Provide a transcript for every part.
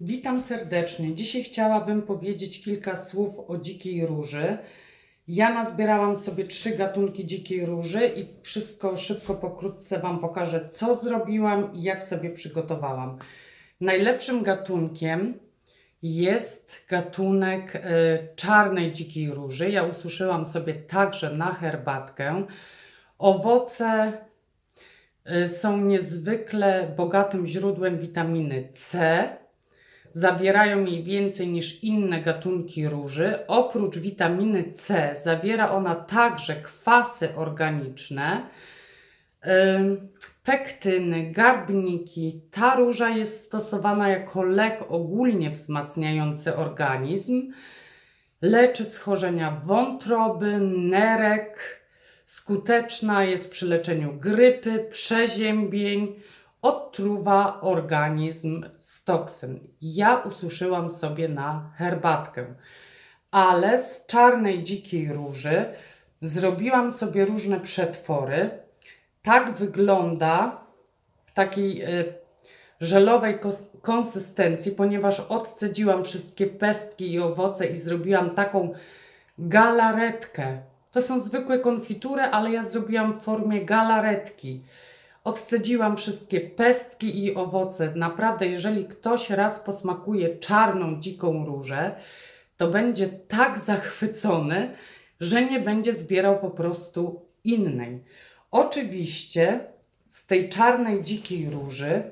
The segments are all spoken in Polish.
Witam serdecznie. Dzisiaj chciałabym powiedzieć kilka słów o dzikiej róży. Ja nazbierałam sobie trzy gatunki dzikiej róży i wszystko szybko, pokrótce Wam pokażę, co zrobiłam i jak sobie przygotowałam. Najlepszym gatunkiem jest gatunek e, czarnej dzikiej róży. Ja ususzyłam sobie także na herbatkę. Owoce y, są niezwykle bogatym źródłem witaminy C. Zawierają jej więcej niż inne gatunki róży. Oprócz witaminy C zawiera ona także kwasy organiczne, pektyny, garbniki. Ta róża jest stosowana jako lek ogólnie wzmacniający organizm. Leczy schorzenia wątroby, nerek, Skuteczna jest przy leczeniu grypy, przeziębień, odtruwa organizm z toksyn. Ja ususzyłam sobie na herbatkę, ale z czarnej dzikiej róży zrobiłam sobie różne przetwory. Tak wygląda w takiej y, żelowej konsystencji, ponieważ odcedziłam wszystkie pestki i owoce i zrobiłam taką galaretkę. To są zwykłe konfitury, ale ja zrobiłam w formie galaretki. Odcedziłam wszystkie pestki i owoce. Naprawdę, jeżeli ktoś raz posmakuje czarną, dziką różę, to będzie tak zachwycony, że nie będzie zbierał po prostu innej. Oczywiście z tej czarnej, dzikiej róży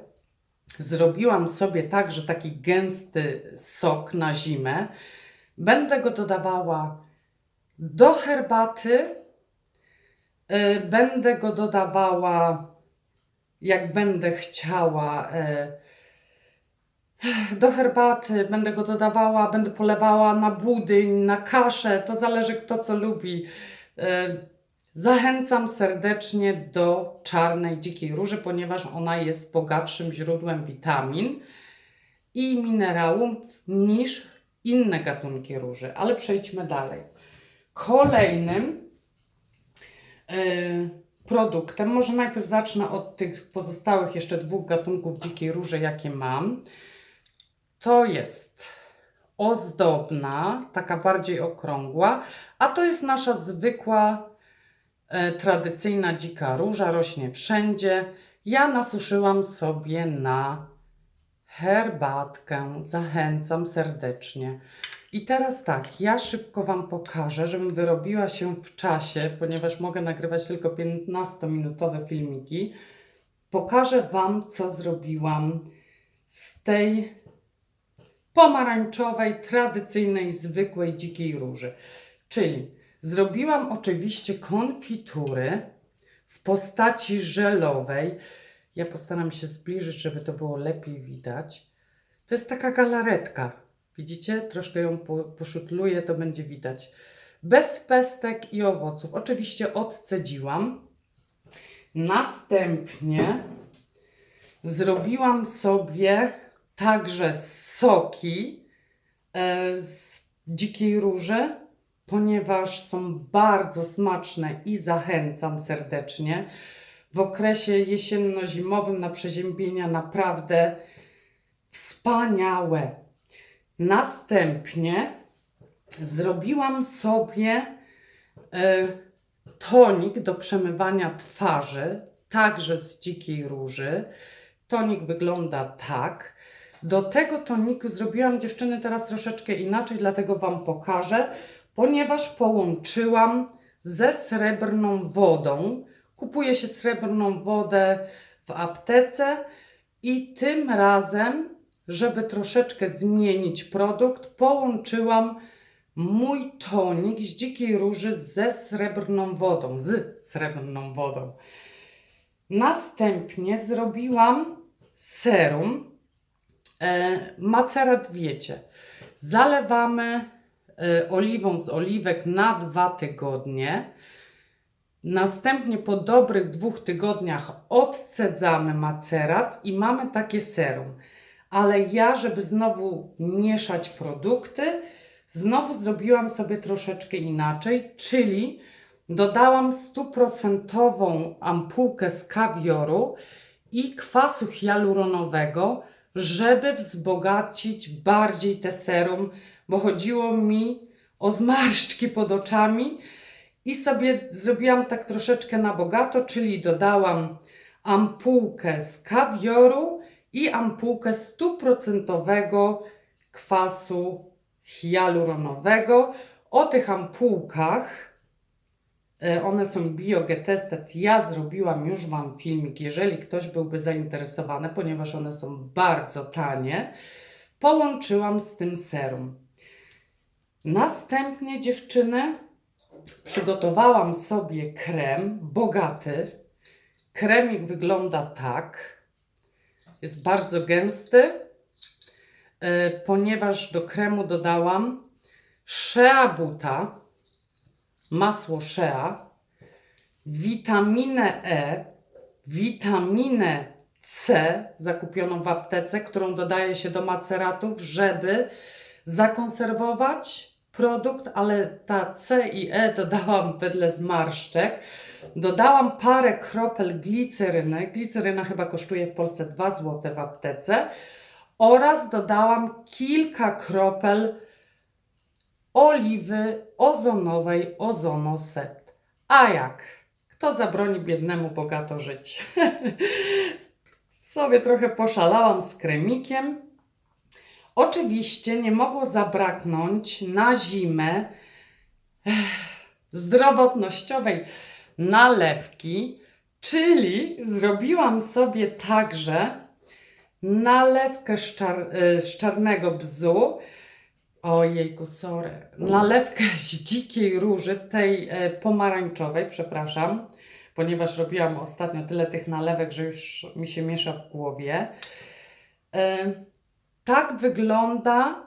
zrobiłam sobie także taki gęsty sok na zimę. Będę go dodawała do herbaty y, będę go dodawała, jak będę chciała. y, Do herbaty będę go dodawała, będę polewała na budyń, na kaszę, to zależy kto co lubi. Y, Zachęcam serdecznie do czarnej dzikiej róży, ponieważ ona jest bogatszym źródłem witamin i minerałów niż inne gatunki róży. Ale przejdźmy dalej. Kolejnym y, produktem, może najpierw zacznę od tych pozostałych jeszcze dwóch gatunków dzikiej róży, jakie mam. To jest ozdobna, taka bardziej okrągła, a to jest nasza zwykła, e, tradycyjna dzika róża, rośnie wszędzie. Ja nasuszyłam sobie na herbatkę. Zachęcam serdecznie. I teraz tak, ja szybko Wam pokażę, żebym wyrobiła się w czasie, ponieważ mogę nagrywać tylko 15-minutowe filmiki. Pokażę Wam, co zrobiłam z tej pomarańczowej, tradycyjnej, zwykłej dzikiej róży. Czyli zrobiłam oczywiście konfitury w postaci żelowej. Ja postaram się zbliżyć, żeby to było lepiej widać. To jest taka galaretka. Widzicie? Troszkę ją po, poszutluję, to będzie widać. Bez pestek i owoców. Oczywiście odcedziłam. Następnie zrobiłam sobie także soki e, z dzikiej róży, ponieważ są bardzo smaczne i zachęcam serdecznie. W okresie jesienno-zimowym na przeziębienia naprawdę wspaniałe. Następnie zrobiłam sobie e, tonik do przemywania twarzy, także z dzikiej róży. Tonik wygląda tak. Do tego toniku zrobiłam dziewczyny teraz troszeczkę inaczej, dlatego Wam pokażę, ponieważ połączyłam ze srebrną wodą. Kupuje się srebrną wodę w aptece i tym razem, żeby troszeczkę zmienić produkt, połączyłam mój tonik z dzikiej róży ze srebrną wodą, z srebrną wodą. Następnie zrobiłam serum. E, macerat wiecie. Zalewamy e, oliwą z oliwek na dwa tygodnie. Następnie po dobrych dwóch tygodniach odcedzamy macerat i mamy takie serum. Ale ja, żeby znowu mieszać produkty, znowu zrobiłam sobie troszeczkę inaczej, czyli dodałam stuprocentową ampułkę z kawioru i kwasu hialuronowego żeby wzbogacić bardziej te serum, bo chodziło mi o zmarszczki pod oczami. I sobie zrobiłam tak troszeczkę na bogato, czyli dodałam ampułkę z kawioru i ampułkę stuprocentowego kwasu hialuronowego. O tych ampułkach, e, one są biogetested, ja zrobiłam już Wam filmik, jeżeli ktoś byłby zainteresowany, ponieważ one są bardzo tanie, połączyłam z tym serum. Następnie dziewczyny przygotowałam sobie krem bogaty. Kremik wygląda tak. Jest bardzo gęsty, e, ponieważ do kremu dodałam shea buta, masło shea, witaminę E, witaminę C zakupioną w aptece, którą dodaje się do maceratów, żeby zakonserwować produkt, ale ta C i E dodałam wedle zmarszczek. Dodałam parę kropel gliceryny. Gliceryna chyba kosztuje w Polsce 2 zł w aptece. Oraz dodałam kilka kropel oliwy ozonowej Ozonoset. A jak? Kto zabroni biednemu bogato żyć? Sobie trochę poszalałam z kremikiem. Oczywiście nie mogło zabraknąć na zimę ech, zdrowotnościowej nalewki, czyli zrobiłam sobie także nalewkę z, czar, e, z czarnego bzu. Ojejku, sorry. Nalewkę z dzikiej róży, tej e, pomarańczowej, przepraszam, ponieważ robiłam ostatnio tyle tych nalewek, że już mi się miesza w głowie. Tak wygląda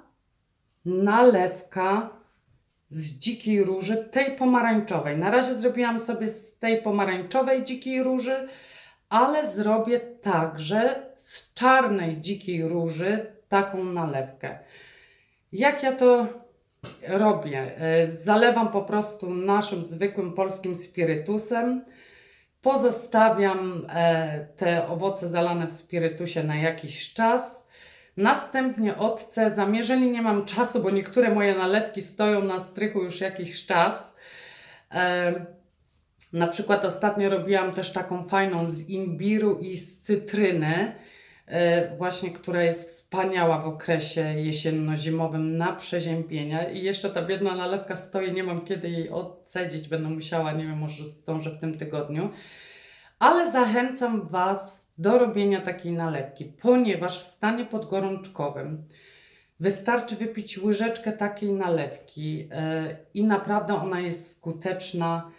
nalewka z dzikiej róży, tej pomarańczowej. Na razie zrobiłam sobie z tej pomarańczowej dzikiej róży, ale zrobię także z czarnej dzikiej róży taką nalewkę. Jak ja to robię? E, Zalewam po prostu naszym zwykłym polskim spirytusem. Pozostawiam e, te owoce zalane w spirytusie na jakiś czas. Następnie odcedzam. Jeżeli nie mam czasu, bo niektóre moje nalewki stoją na strychu już jakiś czas. E, na przykład ostatnio robiłam też taką fajną z imbiru i z cytryny, e, właśnie która jest wspaniała w okresie jesienno-zimowym na przeziębienia. I jeszcze ta biedna nalewka stoi, nie mam kiedy jej odcedzić, będę musiała, nie wiem, może zdążę w tym tygodniu. Ale zachęcam Was do robienia takiej nalewki, ponieważ w stanie podgorączkowym wystarczy wypić łyżeczkę takiej nalewki e, i naprawdę ona jest skuteczna.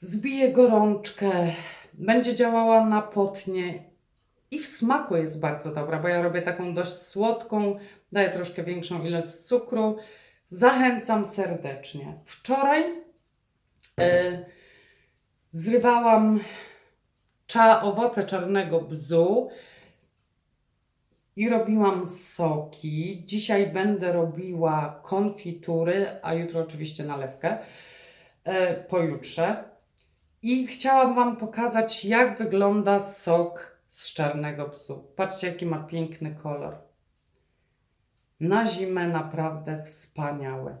Zbije gorączkę, będzie działała na potnie i w smaku jest bardzo dobra, bo ja robię taką dość słodką, daję troszkę większą ilość cukru. Zachęcam serdecznie. Wczoraj e, zrywałam cza, owoce czarnego bzu i robiłam soki. Dzisiaj będę robiła konfitury, a jutro oczywiście nalewkę e, pojutrze. I chciałam Wam pokazać, jak wygląda sok z czarnego bzu. Patrzcie, jaki ma piękny kolor. Na zimę naprawdę wspaniały.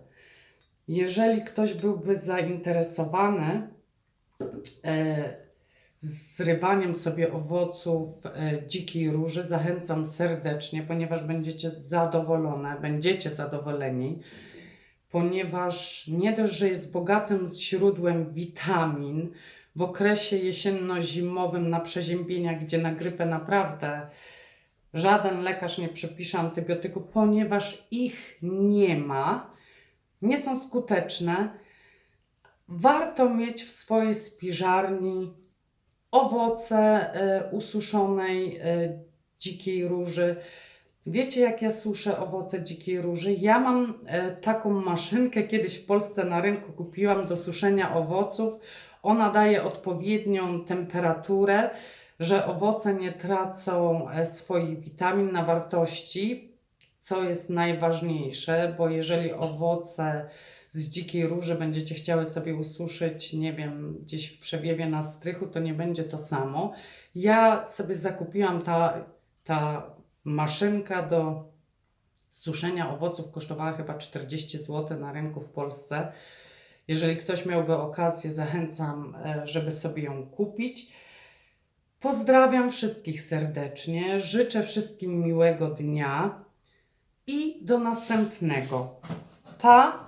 Jeżeli ktoś byłby zainteresowany zrywaniem sobie owoców e, dzikiej róży, zachęcam serdecznie, ponieważ będziecie zadowolone, będziecie zadowoleni, ponieważ nie dość, że jest bogatym źródłem witamin w okresie jesienno-zimowym na przeziębienia, gdzie na grypę naprawdę żaden lekarz nie przepisze antybiotyku, ponieważ ich nie ma, nie są skuteczne. Warto mieć w swojej spiżarni owoce y, ususzonej y, dzikiej róży. Wiecie, jak ja suszę owoce dzikiej róży? Ja mam y, taką maszynkę, kiedyś w Polsce na rynku kupiłam do suszenia owoców. Ona daje odpowiednią temperaturę, że owoce nie tracą e, swoich witamin na wartości, co jest najważniejsze, bo jeżeli owoce z dzikiej róży będziecie chciały sobie ususzyć, nie wiem, gdzieś w przewiewie na strychu, to nie będzie to samo. Ja sobie zakupiłam ta, ta Maszynka do suszenia owoców kosztowała chyba 40 zł na rynku w Polsce. Jeżeli ktoś miałby okazję, zachęcam, e, żeby sobie ją kupić. Pozdrawiam wszystkich serdecznie, życzę wszystkim miłego dnia i do następnego. Pa!